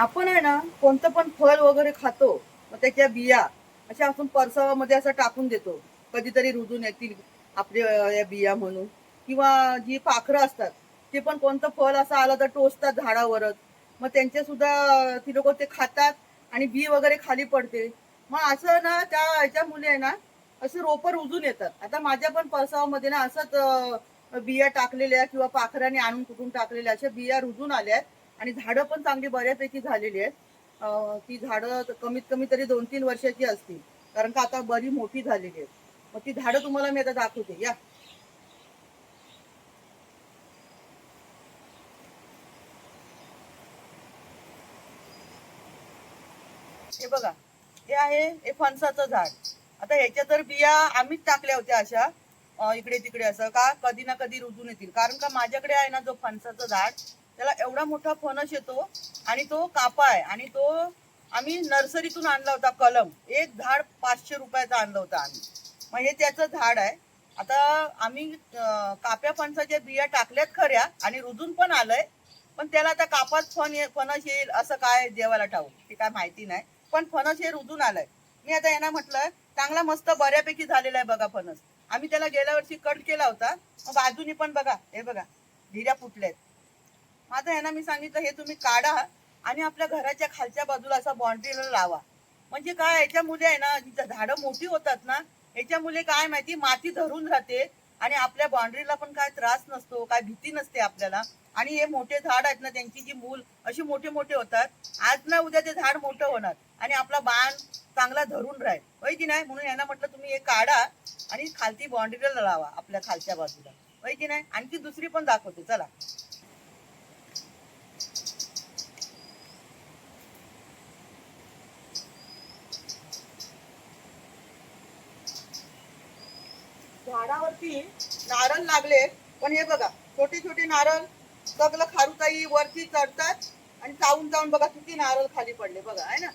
आपण आहे ना कोणतं पण फळ वगैरे खातो मग त्याच्या बिया अशा आपण परसावामध्ये असं टाकून देतो. कधीतरी रुजून येतील आपल्या या बिया म्हणून. किंवा जी पाखरं असतात ते पण कोणतं फळ असं आलं तर टोचतात झाडावरच. मग त्यांचे सुद्धा ती लोक ते खातात आणि बी वगैरे खाली पडते. मग असं ना त्या ह्याच्यामुळे आहे ना असे रोपं रुजून येतात. आता माझ्या पण परसावामध्ये ना असंच बिया टाकलेल्या किंवा पाखराने आणून कुठून टाकलेल्या अशा बिया रुजून आल्या आहेत. आणि झाडं पण चांगली बऱ्यापैकी झालेली आहेत. ती झाडं कमीत कमी तरी दोन तीन वर्षाची असतील. कारण का आता बरी मोठी झालेली आहेत. मग ती झाडं तुम्हाला मी आता दाखवते. या. हे बघा. हे आहे हे फणसाचं झाड. आता ह्याच्या तर बिया आम्हीच टाकल्या होत्या अशा. इकडे तिकडे असं का कधी ना कधी रुजून येतील. कारण का माझ्याकडे आहे ना जो फणसाचं झाड त्याला एवढा मोठा फणस येतो आणि तो कापा आहे आणि तो आम्ही नर्सरीतून आणला होता कलम. एक झाड पाचशे रुपयाचा आणला होता आम्ही. मग हे त्याचं झाड आहे. आता आम्ही काप्या फणसाच्या बिया टाकल्यात खऱ्या आणि रुजून पण आलंय. पण त्याला आता कापात फण ये- फणस येईल असं काय देवाला ठाऊक? ते काय माहिती नाही. पण फणस हे रुजून आलंय. मी आता यांना म्हटलं चांगला मस्त बऱ्यापैकी झालेला आहे बघा फणस. आम्ही त्याला गेल्या वर्षी कट केला होता. मग बाजूनी पण बघा हे बघा धिऱ्या फुटल्यात. आता यांना मी सांगितलं हे तुम्ही काढा आणि आपल्या घराच्या खालच्या बाजूला असा बाउंड्रीला लावा. म्हणजे काय याच्यामुळे आहे ना जिथं झाडं मोठी होतात ना याच्यामुळे काय माहिती माती धरून राहते आणि आपल्या बाउंड्रीला पण काय त्रास नसतो काय भीती नसते आपल्याला. आणि हे मोठे झाड आहेत ना त्यांची जी मूल अशी मोठे मोठे होतात. आज ना उद्या ते झाड मोठं होणार आणि आपला बाण चांगला धरून राहील. होय की नाही? म्हणून यांना म्हटलं तुम्ही हे काढा आणि खालती बाउंड्रीला लावा आपल्या खालच्या बाजूला. होय की नाही? आणखी दुसरी पण दाखवते चला. वरती नारळ लागले पण हे बघा छोटे छोटे नारळ सगळं खारुताई वरती चढतात आणि चावून जाऊन बघा किती नारळ खाली पडले बघा आहे ना?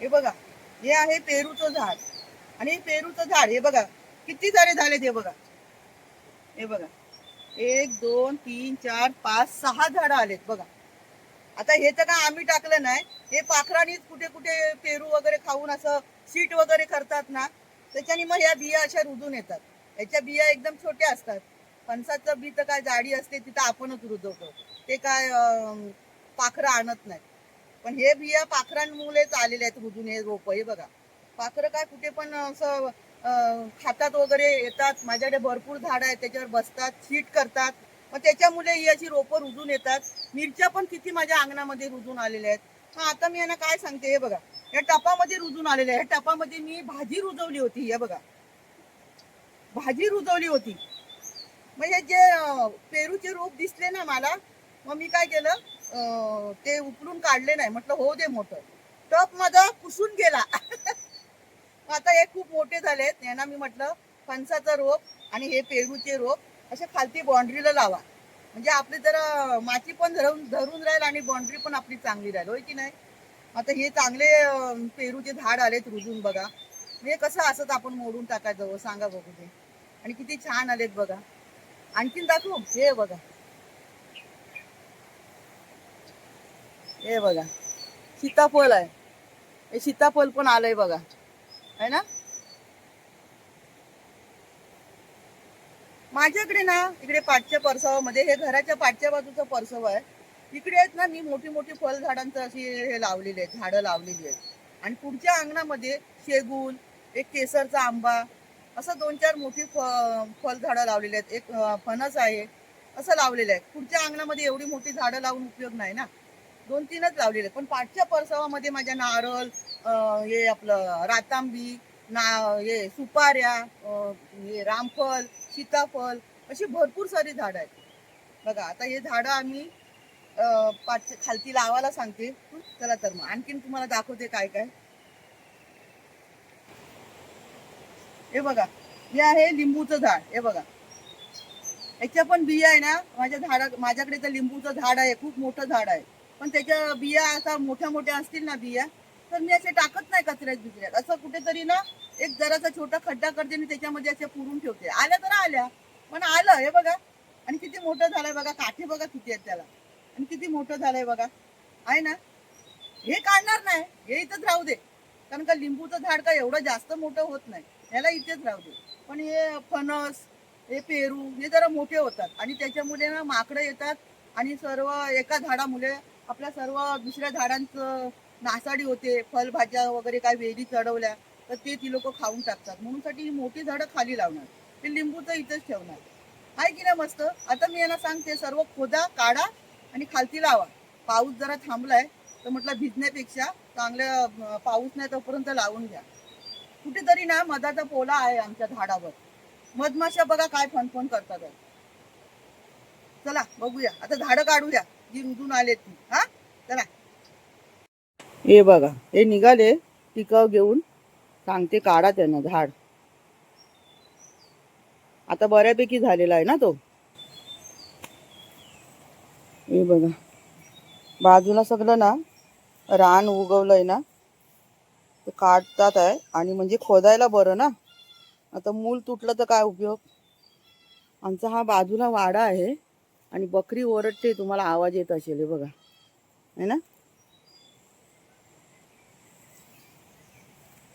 हे बघा हे आहे पेरूचं झाड. आणि पेरूचं झाड हे बघा किती सारे झाले ते बघा. हे बघा. एक दोन तीन चार पाच सहा झाडं आलेत बघा. आता हे तर काय आम्ही टाकलं नाही. हे पाखरांनीच कुठे कुठे पेरू वगैरे खाऊन असं सीट वगैरे करतात ना त्याच्याने मग ह्या बिया अशा रुजून येतात. याच्या बिया एकदम छोट्या असतात. फणसाचं बी तर काय जाडी असते तिथं आपणच रुजवतो. ते काय पाखरं आणत नाही पण हे बिया पाखरांमुळेच आलेले आहेत रुजून हे रोप हे बघा. पाखरं काय कुठे पण असं खातात वगैरे येतात माझ्याकडे भरपूर झाडं आहेत त्याच्यावर बसतात शीट करतात. मग त्याच्यामुळे ही अशी रोपं रुजून येतात. मिरच्या पण किती माझ्या अंगणामध्ये रुजून आलेल्या आहेत. हा आता मी यांना काय सांगते हे बघा. या टपामध्ये रुजून आलेल्या आहे. या टपामध्ये मी भाजी रुजवली होती हे बघा. भाजी रुजवली होती. मग हे जे पेरूचे रोप दिसले ना मला मग मी काय केलं ते उकळून काढले नाही. म्हटलं हो दे मोठं. टप माझा कुसून गेला. आता हे खूप मोठे झालेत. यांना मी म्हटलं फणसाचं रोप आणि हे पेरूचे रोप असे खालती बाउंड्रीला लावा. म्हणजे आपली जरा माती पण धरून धरून राहील आणि बाउंड्री पण आपली चांगली राहील. होय की नाही? आता हे चांगले पेरूचे झाड आलेत रुजून बघा. हे कसं असत आपण मोडून टाकायचं हो, सांगा बघू ते. आणि किती छान आलेत बघा. आणखीन दाखवू? हे बघा. हे बघा. सीताफळ आहे. हे सीताफळ पण आलंय बघा. आहे ना? माझ्याकडे ना इकडे पाठच्या परसावामध्ये हे घराच्या पाठच्या बाजूचं परसव आहे. इकडे आहेत ना मी मोठी मोठी फळ झाडांचं अशी हे लावलेली आहेत झाडं लावलेली आहेत. आणि पुढच्या अंगणामध्ये शेगूल एक केसरचा आंबा असं दोन चार मोठी फ फळ झाडं लावलेली आहेत. एक फणस आहे असं लावलेलं आहे. पुढच्या अंगणामध्ये एवढी मोठी झाडं लावून उपयोग नाही ना. दोन तीनच लावलेले. पण पाठच्या परसावामध्ये माझ्या नारळ हे आपलं रातांबी ना हे सुपाऱ्या हे रामफल सीताफळ अशी भरपूर सारी झाडं आहेत. बघा आता हे झाडं आम्ही पाच खालती लावायला सांगते. चला तर मग आणखीन तुम्हाला दाखवते काय काय. हे बघा हे आहे लिंबूचं झाड. हे बघा. याच्या पण बिया आहे ना माझ्या झाडा माझ्याकडे तर लिंबूचं झाड आहे खूप मोठं झाड आहे. पण त्याच्या बिया असा मोठ्या मोठ्या असतील ना बिया तर मी असे टाकत नाही कचऱ्यात बिचऱ्यात असं कुठेतरी ना एक जरासा छोटा खड्डा करते आणि त्याच्यामध्ये असे पुरून ठेवते. आल्या तर आल्या पण आलं हे बघा. आणि किती मोठं झालंय बघा. काठी बघा किती आहेत त्याला. आणि किती मोठं झालंय बघा. आहे ना? हे काढणार नाही. हे इथंच राहू दे. कारण का लिंबूचं झाड का एवढं जास्त मोठं होत नाही. ह्याला इथेच राहू दे. पण हे फणस हे पेरू हे जरा मोठे होतात. आणि त्याच्यामुळे ना माकडं येतात. आणि सर्व एका झाडामुळे आपल्या सर्व दुसऱ्या झाडांचं नासाडी होते फळभाज्या वगैरे काय वेली चढवल्या तर ते ती लोक खाऊन टाकतात. म्हणून साठी ही मोठी झाडं खाली लावणार. ते लिंबूचं इथेच ठेवणार. आहे की नाही मस्त? आता मी यांना सांगते सर्व खोदा काढा आणि खालती लावा. पाऊस जरा थांबलाय तर म्हटलं भिजण्यापेक्षा चांगल्या पाऊस नाही तोपर्यंत लावून घ्या. कुठेतरी ना मधाचा पोला आहे आमच्या झाडावर. मधमाशा बघा काय फनफन करतात. चला बघूया. आता झाडं काढूया. जी आले ती. हा? चला. हे बघा हे निघाले टिकाव घेऊन. सांगते काढा त्यांना झाड. आता बऱ्यापैकी झालेला आहे ना तो. हे बघा. बाजूला सगळं ना रान उगवलंय ना ते काढतात आहे. आणि म्हणजे खोदायला बरं ना. आता मूल तुटलं तर काय उपयोग? आमचा हा बाजूला वाडा आहे. आणि बकरी ओरडते तुम्हाला आवाज येत असेल हे बघा. है ना?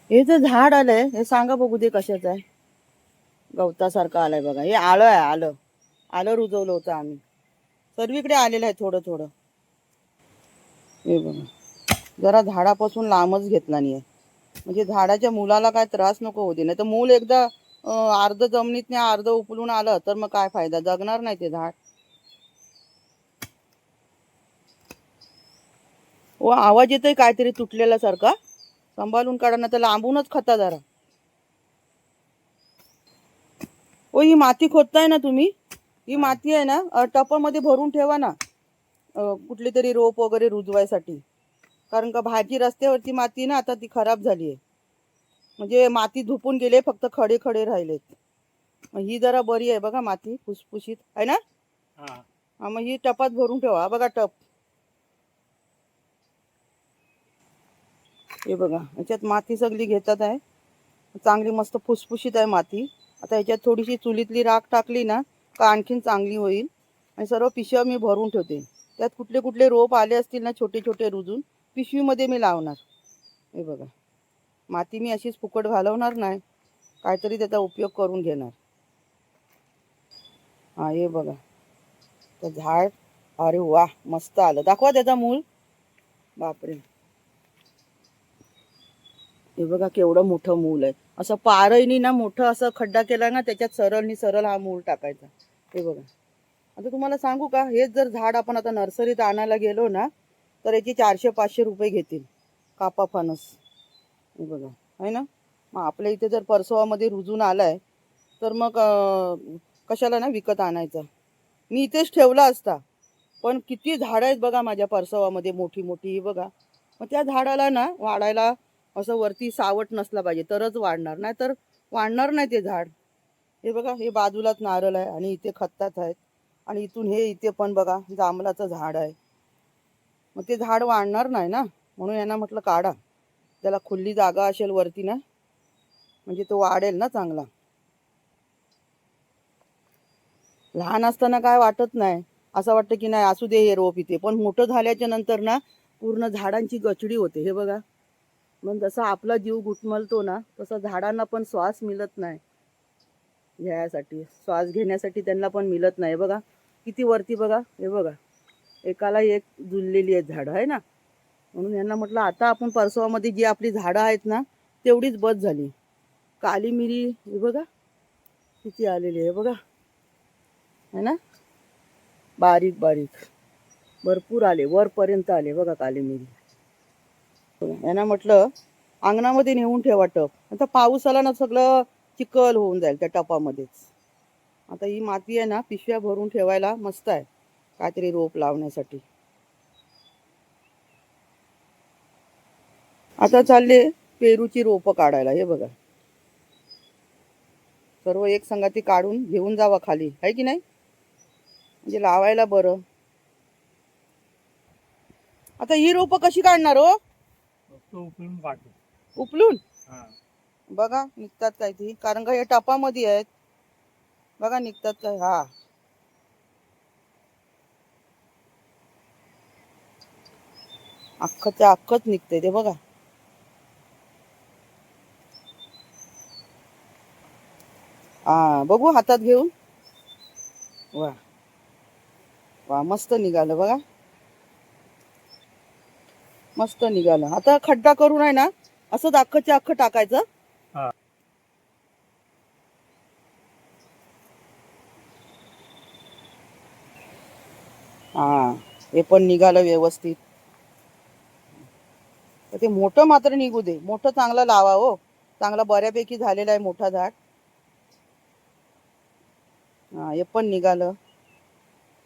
हे जे झाड आलंय हे सांगा बघू दे कशाचं आहे. गवतासारखं आलंय बघा. हे आलं आहे आलं. आलं रुजवलं होतं आम्ही. सर्वीकडे आलेलं आहे थोडं थोडं. हे बघा. जरा झाडापासून लांबच घेतला नाही म्हणजे झाडाच्या मुलाला काय त्रास नको होते नाही तर मूल एकदा अर्ध जमिनीत अर्ध उपलून आलं तर मग काय फायदा? जगणार नाही ते झाड. ओ आवाज येतोय काहीतरी तुटलेला सारखा सांभाळून काढा ना तर लांबूनच खता जरा. ओ ही माती खोदताय ना तुम्ही? ही माती आहे ना टपामध्ये भरून ठेवा ना कुठली तरी रोप वगैरे रुजवायसाठी. कारण का भाजी रस्त्यावरची माती ना आता ती खराब झाली आहे म्हणजे माती धुपून गेले फक्त खडे खडे राहिलेत. ही जरा बरी आहे बघा माती फुसफुशीत. आहे ना? हा. मग ही टपात भरून ठेवा. बघा टप. हे बघा याच्यात माती सगळी घेतात आहे. चांगली मस्त फुसफुशीत आहे माती. आता याच्यात थोडीशी चुलीतली राख टाकली ना का आणखीन चांगली होईल. आणि सर्व पिशव्या मी भरून ठेवते. त्यात कुठले कुठले रोप आले असतील ना छोटे छोटे रुजून पिशवीमध्ये मी लावणार. हे बघा. माती मी अशीच फुकट घालवणार नाही. काहीतरी त्याचा उपयोग करून घेणार. हा हे बघा. तर झाड अरे वा मस्त आलं. दाखवा त्याचा मूळ. बापरे. हे बघा केवढं मोठं मूल आहे. असं पारईनी ना मोठं असं खड्डा केला ना त्याच्यात सरळनी सरळ हा मूल टाकायचा. हे बघा. आता तुम्हाला सांगू का हेच जर झाड आपण आता नर्सरीत आणायला गेलो ना तर याची चारशे पाचशे रुपये घेतील. कापा फणस. हे बघा. आहे ना? मग आपल्या इथे जर परसवामध्ये रुजून आलाय तर मग कशाला ना विकत आणायचा? मी इथेच ठेवला असता. पण किती झाडं आहेत बघा माझ्या परसवामध्ये मोठी मोठी ही बघा. मग त्या झाडाला ना वाढायला असं वरती सावट नसला पाहिजे तरच वाढणार. नाही तर वाढणार नाही ते झाड. हे बघा हे बाजूलाच नारळ आहे आणि इथे खत्तात आहेत. आणि इथून हे इथे पण बघा जांभळाचं झाड आहे. मग ते झाड वाढणार नाही ना? म्हणून यांना म्हटलं काढा. त्याला खुल्ली जागा असेल वरती ना म्हणजे तो वाढेल ना चांगला. लहान असताना काय वाटत नाही. असं वाटतं की नाही असू दे हे रोप इथे. पण मोठं झाल्याच्यानंतर ना पूर्ण झाडांची गचडी होते. हे बघा. मग जसा आपला जीव घुटमलतो ना तसं झाडांना पण श्वास मिळत नाही. घ्यायसाठी श्वास घेण्यासाठी त्यांना पण मिळत नाही. बघा किती वरती बघा हे बघा. एकाला एक जुळलेली आहेत झाडं आहे ना? म्हणून यांना म्हटलं आता आपण परसवामध्ये जी आपली झाडं आहेत ना तेवढीच बस झाली. काली मिरी हे बघा किती आलेली आहे बघा. है ना? बारीक बारीक. भरपूर आले वरपर्यंत आले बघा काली मिरी यांना म्हटलं अंगणामध्ये नेऊन ठेवा टप आता पाऊस आला ना सगळं चिखल होऊन जाईल त्या टपामध्येच. आता ही माती आहे ना पिशव्या भरून ठेवायला मस्त आहे. काहीतरी रोप लावण्यासाठी. आता चालले पेरूची रोपं काढायला हे बघा. सर्व एक संगाती काढून घेऊन जावा खाली आहे की नाही? म्हणजे लावायला बरं. आता ही रोपं कशी काढणार हो? तो उकळून काढतो उपलून? हा. बघा निघतात काय ती. कारण का हे टपामध्ये आहेत. बघा निघतात काय. हा. अख्खच्या अख्खच निघते ते बघा. हा बघू हातात घेऊन. वा. वा मस्त निघालं बघा. मस्त निघालं. आता खड्डा करून आहे ना असंच अख्खच्या अख्खं टाकायचं. हा. हा हे पण निघालं व्यवस्थित. तर ते मोठं मात्र निघू दे. मोठं चांगलं लावा हो. चांगला बऱ्यापैकी झालेला आहे मोठा झाड. हा हे पण निघालं.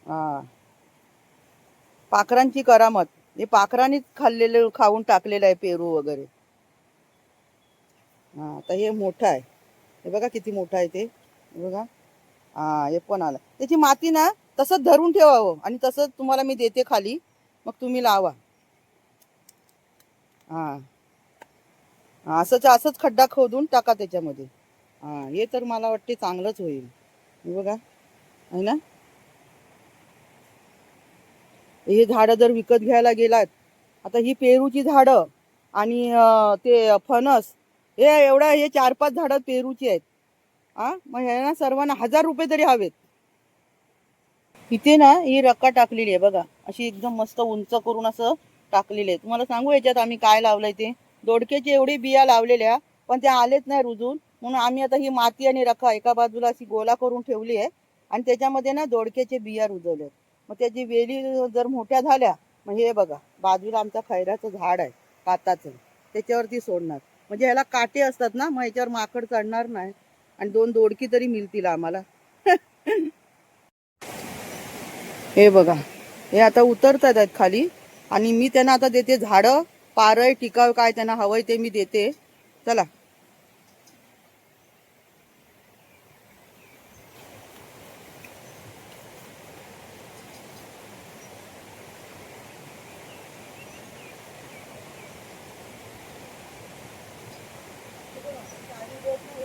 हा. पाखरांची करामत. हे पाखरांनीच खाल्लेलं खाऊन टाकलेलं आहे पेरू वगैरे. हा आता हे मोठं आहे. हे बघा किती मोठं आहे ते. बघा. हा हे पण आलं. त्याची माती ना तसंच धरून ठेवावं आणि तसंच तुम्हाला मी देते खाली. मग तुम्ही लावा. हा. असंच असंच खड्डा खोदून टाका त्याच्यामध्ये. हा हे तर मला वाटते चांगलंच होईल. बघा. आहे ना? हे झाडं जर विकत घ्यायला गेलात आता ही पेरूची झाडं आणि ते फणस हे एवढ्या हे चार पाच झाडं पेरूची आहेत. हा मग ह्यांना सर्वांना हजार रुपये तरी हवेत. इथे ना ही रक्का टाकलेली आहे बघा. अशी एकदम मस्त उंच करून असं टाकलेली आहे तुम्हाला सांगू याच्यात आम्ही काय लावलंय ते? दोडक्याचे एवढी बिया लावलेल्या पण त्या आलेच नाही रुजून. म्हणून आम्ही आता ही माती आणि रक्का एका बाजूला अशी गोला करून ठेवली आहे. आणि त्याच्यामध्ये ना दोडक्याचे बिया रुजवल्या मग त्याची वेली जर मोठ्या झाल्या मग हे बघा बाजूला आमचा खैराचं झाड आहे काताचं. त्याच्यावरती सोडणार. म्हणजे ह्याला काटे असतात ना मग याच्यावर माकड चढणार नाही. आणि दोन दोडकी तरी मिळतील आम्हाला. हे बघा हे आता उतरतात आहेत खाली. आणि मी त्यांना आता देते झाडं पारय टिकाव काय त्यांना हवंय ते मी देते. चला.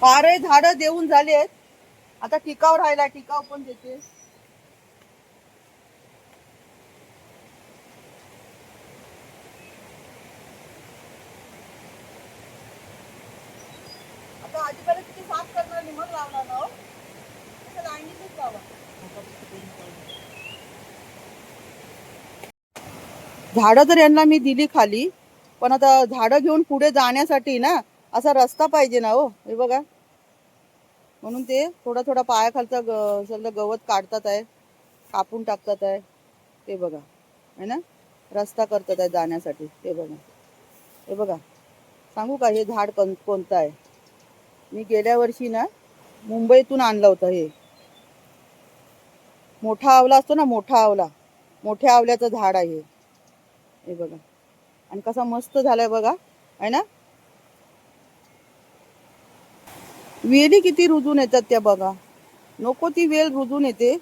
पारय झाडं देऊन झाले आहेत आता टिकाव राहिला टिकाव पण देते आता आजीबाला किती साफ करणार नाही मग लावणार ना हो? असं लाईनीतच लावा झाडं तर यांना मी दिली खाली पण आता झाडं घेऊन पुढे जाण्यासाठी ना असा रस्ता पाहिजे ना हो हे बघा. म्हणून ते थोडा थोडा पायाखालचा ग सगळं गवत काढतात आहे कापून टाकतात आहे ते बघा. है ना? रस्ता करतात आहे जाण्यासाठी ते बघा. हे बघा. सांगू का हे झाड कोण कोणतं आहे? मी गेल्या वर्षी ना मुंबईतून आणलं होतं हे. मोठा आवला असतो ना मोठा आवला. मोठ्या आवल्याचं झाड आहे हे. बघा. आणि कसा मस्त झालाय बघा. आहे ना? वेली किती रुजून येतात त्या बघा. नको ती वेल रुजून येते.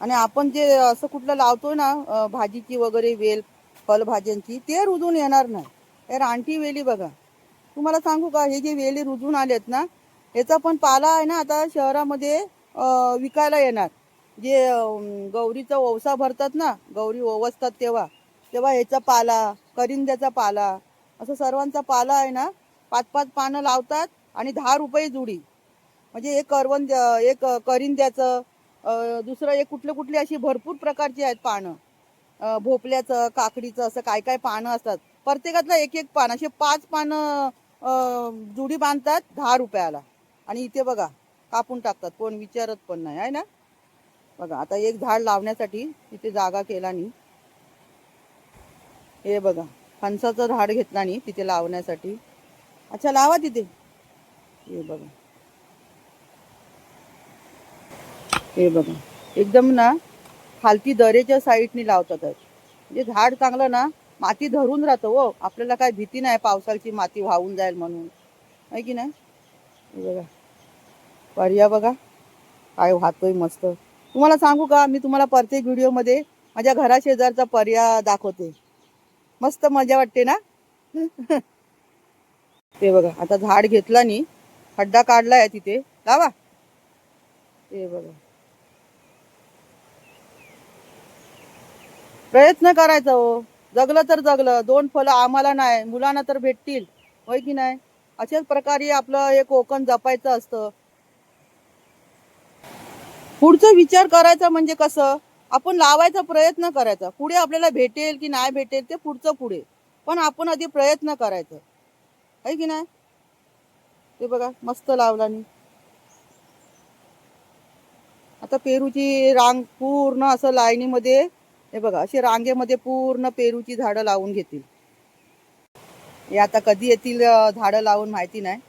आणि आपण जे असं कुठलं लावतोय ना भाजीची वगैरे वेल फळभाज्यांची ते रुजून येणार नाही. हे रानटी वेली बघा. तुम्हाला सांगू का हे जे वेली रुजून आलेत ना याचा पण पाला आहे ना आता शहरामध्ये विकायला येणार. जे गौरीचा ओवसा भरतात ना गौरी ओवसतात तेव्हा. तेव्हा ह्याचा पाला करिंद्याचा पाला असं सर्वांचा पाला आहे ना पाच पाच पानं लावतात आणि दहा रुपये जुडी. म्हणजे एक करवंद एक करिंद्याचं दुसरं एक कुठले कुठली अशी भरपूर प्रकारची आहेत पानं. भोपल्याचं काकडीचं असं काय काय पानं असतात. प्रत्येकातलं एक एक पान असे पाच पानं जुडी बांधतात दहा रुपयाला. आणि इथे बघा कापून टाकतात कोण विचारत पण नाही आहे ना? बघा आता एक झाड लावण्यासाठी इथे जागा केला नाही हे बघा फणसाचं झाड घेतला नाही तिथे लावण्यासाठी. अच्छा लावा तिथे. हे बघा. हे बघा. एकदम ना खालती दरेच्या साईडनी लावतात. म्हणजे झाड चांगलं ना माती धरून राहतं हो. आपल्याला काय भीती नाही पावसाची माती वाहून जाईल म्हणून. आहे की नाही? हे बघा. पर्या बघा. काय वाहतोय मस्त. तुम्हाला सांगू का मी तुम्हाला प्रत्येक व्हिडिओमध्ये माझ्या घराशेजारचा पर्या दाखवते. मस्त मजा वाटते ना? ते बघा आता झाड घेतला नी खड्डा काढलाय तिथे. लावा. ते बघा. प्रयत्न करायचा हो. जगलं तर जगलं दोन फळं आम्हाला नाही मुलांना तर भेटतील. होय की नाही? अशाच प्रकारे आपलं हे कोकण जपायचं असतं. पुढचा विचार करायचा म्हणजे कसं? आपण लावायचा प्रयत्न करायचा. पुढे आपल्याला भेटेल की नाही भेटेल ते पुढचं पुढे. पण आपण आधी प्रयत्न करायचा. आहे की नाही? ते बघा मस्त लावला मी. आता पेरूची रांग पूर्ण असं लाईनीमध्ये हे बघा अशी रांगेमध्ये पूर्ण पेरूची झाडं लावून घेतील. हे आता कधी येतील झाडं लावून माहिती नाही.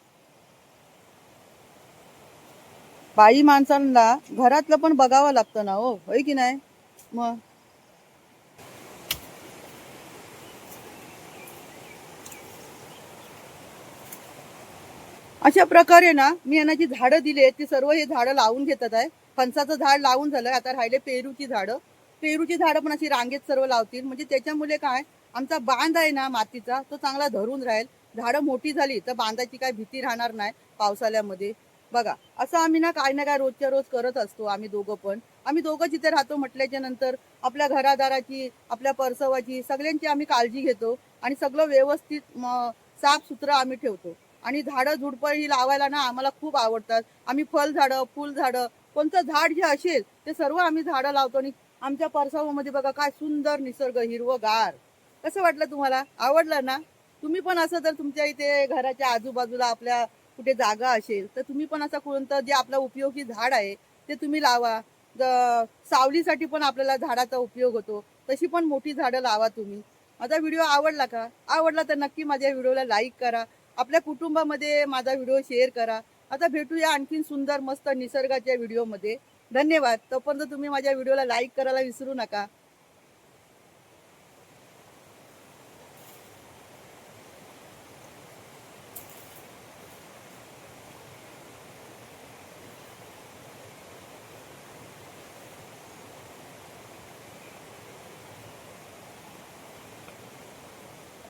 बाई माणसांना घरातलं पण बघावं लागतं ना हो होय की नाही? मग? अशा प्रकारे ना मी यांना जी झाडं दिली आहेत ती सर्व हे झाडं लावून घेतात आहे. फणसाचं झाड लावून झालं आता राहिले पेरूची झाडं. पेरूची झाडं पण अशी रांगेत सर्व लावतील. म्हणजे त्याच्यामुळे काय आमचा बांध आहे ना मातीचा तो चांगला धरून राहील. झाडं मोठी झाली तर बांधाची काय भीती राहणार नाही पावसाळ्यामध्ये. बघा असं आम्ही ना काय ना काय रोजच्या रोज करत असतो आम्ही दोघं पण. आम्ही दोघं जिथे राहतो म्हटल्याच्या नंतर आपल्या घरादाराची आपल्या परसवाची सगळ्यांची आम्ही काळजी घेतो आणि सगळं व्यवस्थित साफ सुथरं आम्ही ठेवतो. आणि झाडं झुडपं ही लावायला ना आम्हाला खूप आवडतात. आम्ही फळ झाडं फुल झाडं कोणतं झाड जे असेल ते सर्व आम्ही झाडं लावतो आणि आमच्या परसावामध्ये बघा काय सुंदर निसर्ग हिरवगार. कसं वाटलं तुम्हाला? आवडलं ना? तुम्ही पण असं जर तुमच्या इथे घराच्या आजूबाजूला आपल्या कुठे जागा असेल तर तुम्ही पण असं कोणतं जे आपला उपयोगी झाड आहे ते तुम्ही लावा. द सावलीसाठी पण आपल्याला झाडाचा उपयोग होतो. तशी पण मोठी झाडं लावा तुम्ही. माझा व्हिडिओ आवडला का? आवडला तर नक्की माझ्या व्हिडिओला लाईक करा. आपल्या कुटुंबामध्ये माझा व्हिडिओ शेअर करा. आता भेटूया आणखीन सुंदर मस्त निसर्गाच्या व्हिडिओमध्ये. धन्यवाद. तोपर्यंत तुम्ही माझ्या व्हिडिओला लाईक करायला विसरू नका.